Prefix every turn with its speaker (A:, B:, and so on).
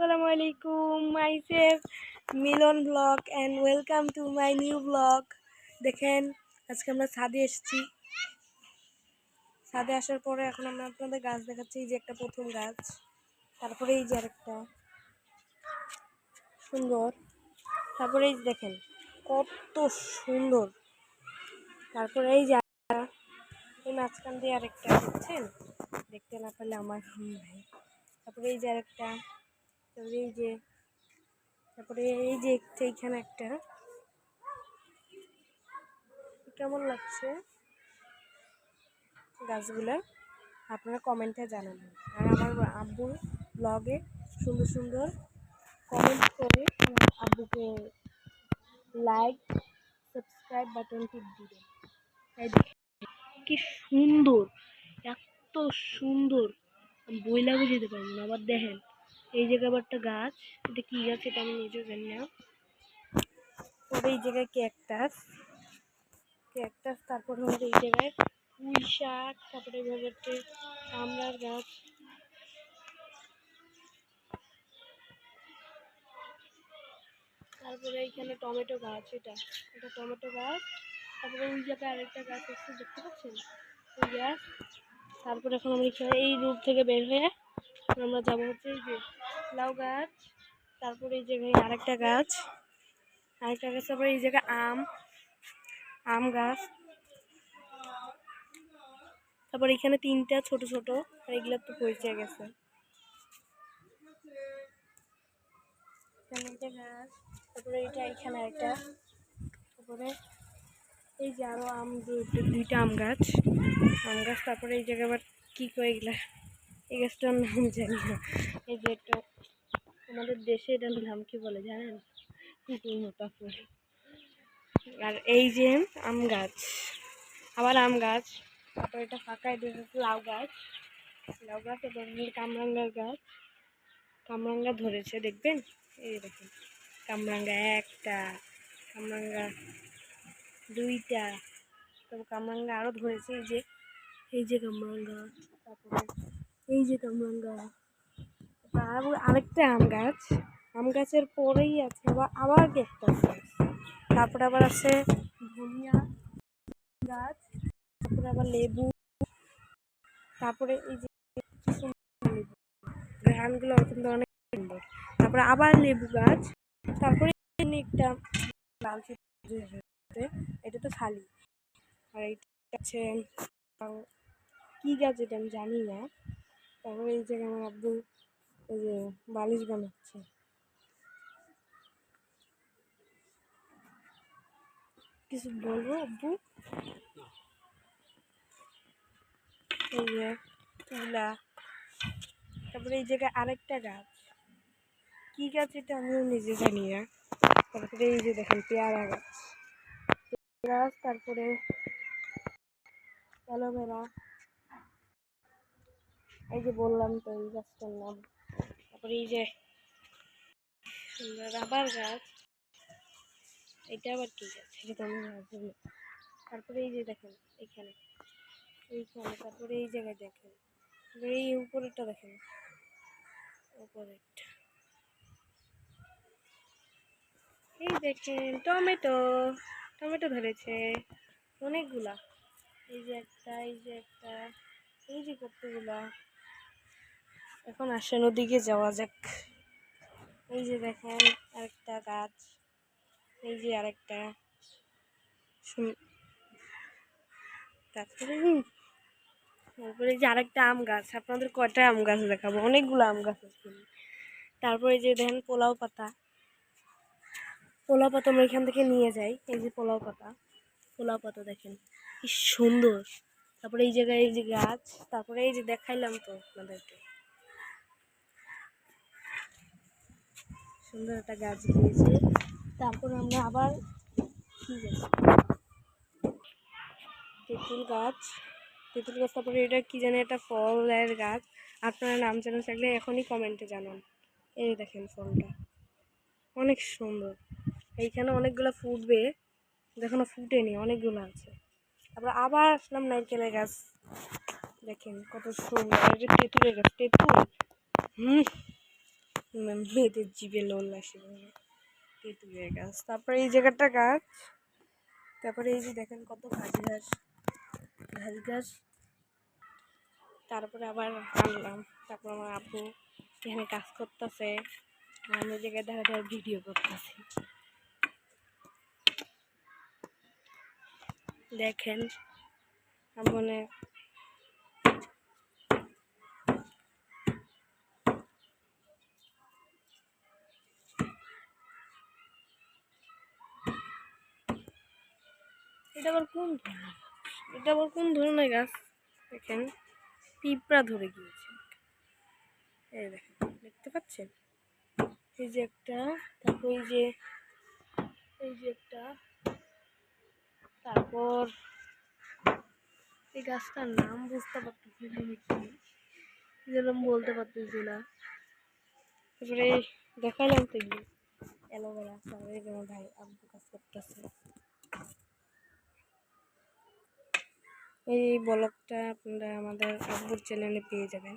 A: আসসালামু আলাইকুম, myself, Milon blog and welcome to my new blog দেখেন, আজকে আমরা ছাদে এসেছি। ছাদে আসার পরে এখন আমরা আপনাদের গাছ দেখাচ্ছি, এই যে একটা প্রথম গাছ। তারপরে এই যে আরেকটা। সুন্দর। তারপরে এই দেখেন, কত সুন্দর। তারপরে এই যে এই মাঝখান দিয়ে আরেকটা, দেখছেন? দেখতে না পারলে আমার ভাই। তারপরে এই যে আরেকটা। তারপরে এই যে, তারপরে এই যে এইখানে একটা। কেমন লাগছে গাছগুলো? আপনারা কমেন্টে জানাবেন। আর আমার আব্বু ব্লগে সুন্দর সুন্দর কমেন্ট করে আব্বুকে লাইক সাবস্ক্রাইব বাটন টিপ দিবেন। এই কি সুন্দর, এত সুন্দর। বইলা বুঝাতে পারব না, আবার দেখেন। এই আবার একটা গাছ। এটা কি গাছ এটা আমি নিজেও জানি না। পরে এই জায়গায় ক্যাকটাস। ক্যাকটাস, তারপর হচ্ছে এই জায়গায় পুঁই শাক, তারপরে এভাবে হচ্ছে আমড়ার গাছ। তারপরে এইখানে টমেটো গাছ, এটা। এটা টমেটো গাছ। তারপরে ওই জায়গায় আরেকটা গাছ আছে, দেখতে পাচ্ছেন? ওই গাছ। তারপরে এখন আমরা এই রুট থেকে বের হয়ে আমরা যাব হচ্ছে এই যে লাউ গাছ, তারপরে এই জায়গায় আরেকটা গাছ আরেকটা গাছ, তারপরে এই জায়গায় আম আম গাছ, তারপর এখানে তিনটা ছোট ছোট, আর এগুলো তো পরিচয় গেছে। তারপরে এখানে একটা তারপরে এই যে আরও আম, দুইটা আম গাছ আম গাছ, তারপরে এই জায়গায় আবার কী করে এগুলা? এই গাছটার নাম জানি না। এই যে একটা আমাদের দেশে এটার নাম কি বলে জানেন? কুকুর মোতা ফুল আর এই যে আম গাছ, আবার আম গাছ, তারপর এটা ফাঁকায় এটা লাউ গাছ। লাউ গাছ এবং কামরাঙ্গার গাছ। কামরাঙ্গা ধরেছে, দেখবেন? এই দেখেন, কামরাঙ্গা একটা, কামরাঙ্গা দুইটা তারপর কামরাঙ্গা আরও ধরেছে, এই যে এই যে কামরাঙ্গা, তারপরে এই যে কামরাঙ্গা তারপর আরেকটা আম গাছ। আম গাছের পরেই আছে আবার আবার গাছ। তারপরে আবার আছে ধনিয়া গাছ তারপরে আবার লেবু তারপরে এই যে ঘ্রানগুলো কিন্তু অনেক সুন্দর তারপরে আবার লেবু গাছ তারপরে একটা লাল চিত্র এটা তো খালি আর এইটা আছে আহ, কি গাছ এটা আমি জানি না। তারপরে এই জায়গায় আমার আব্বু, এই যে বালিশ বানাচ্ছে। কিছু বলব আব্বু? এই যে তুলা, তারপরে এই জায়গায় আরেকটা গাছ। কি গাছ এটা আমিও নিজে জানি না। তারপরে এই যে দেখেন পেয়ারা গাছ। গাছ, তারপরে অ্যালোভেরা। এই যে বললাম তো এই গাছটার নাম। তারপরে এই যে রাবার গাছ। এটা আবার কি গাছ? এটা আমি তারপরে এই যে দেখেন এখানে এইখানে, তারপরে এই জায়গায় দেখেন। এই উপরেরটা দেখেন। উপরেরটা। এই দেখেন, টমেটো। টমেটো ধরেছে। অনেকগুলা। এই যে একটা, এই যে একটা। এই যে কতগুলা? এখন আসেন, ওদিকে যাওয়া যাক। এই যে দেখেন, আরেকটা গাছ। এই যে আরেকটা। তারপরে তারপরে যে আরেকটা আম গাছ। আপনাদের কয়টা আম গাছ দেখাবো? অনেকগুলো আম গাছ আছে। তারপরে যে দেখেন, পোলাও পাতা। পোলাও পাতা আমরা এখান থেকে নিয়ে যাই। এই যে পোলাও পাতা। পোলাও পাতা দেখেন, কি সুন্দর। তারপরে এই জায়গায় এই যে গাছ। তারপরে এই যে দেখাইলাম তো আপনাদেরকে। সুন্দর একটা গাছ দিয়েছে তারপরে আমরা আবার কি গাছ? তেঁতুল গাছ। তেঁতুল গাছ, তারপরে এটা কি জানি, একটা ফলের গাছ। আপনারা নাম জানা থাকলে এখনই কমেন্টে জানান। এই দেখেন ফলটা। অনেক সুন্দর। এইখানে অনেকগুলো ফুটবে। এখনও ফুটেনি, অনেকগুলো আছে। তারপর আবার আসলাম নারকেলের গাছ। দেখেন কত সুন্দর। তেঁতুলের গাছ, তেঁতুল? হুম। মেয়েদের জিভে লোল আসে তেঁতুলের গাছ তারপরে এই জায়গাটা গাছ। তারপরে এই যে দেখেন কত ঘাস ঘাস। ঘাস ঘাস। তারপরে আবার আনলাম। তারপর আমার আব্বু এখানে কাজ করতেছে। আমি জায়গায় দেখা দেখা ভিডিও করতেছি। দেখেন মানে এটা আবার কোন এটা আবার কোন ধরনের গাছ? দেখেন, পিঁপড়া ধরে গিয়েছে। এই দেখেন, দেখতে পাচ্ছেন? এই যে একটা, তারপর এই যে এই যে একটা, তারপর এই গাছটার নাম বুঝতে পারতেছি না কি। যেরকম বলতে পারতেছি না। তারপরে দেখালাম তো এগুলো। অ্যালোভেরা, তারপরে ভাই আব্বু কাজ করতেছে। এই ব্লগটা আপনারা আমাদের আব্বুর চ্যানেলে পেয়ে যাবেন।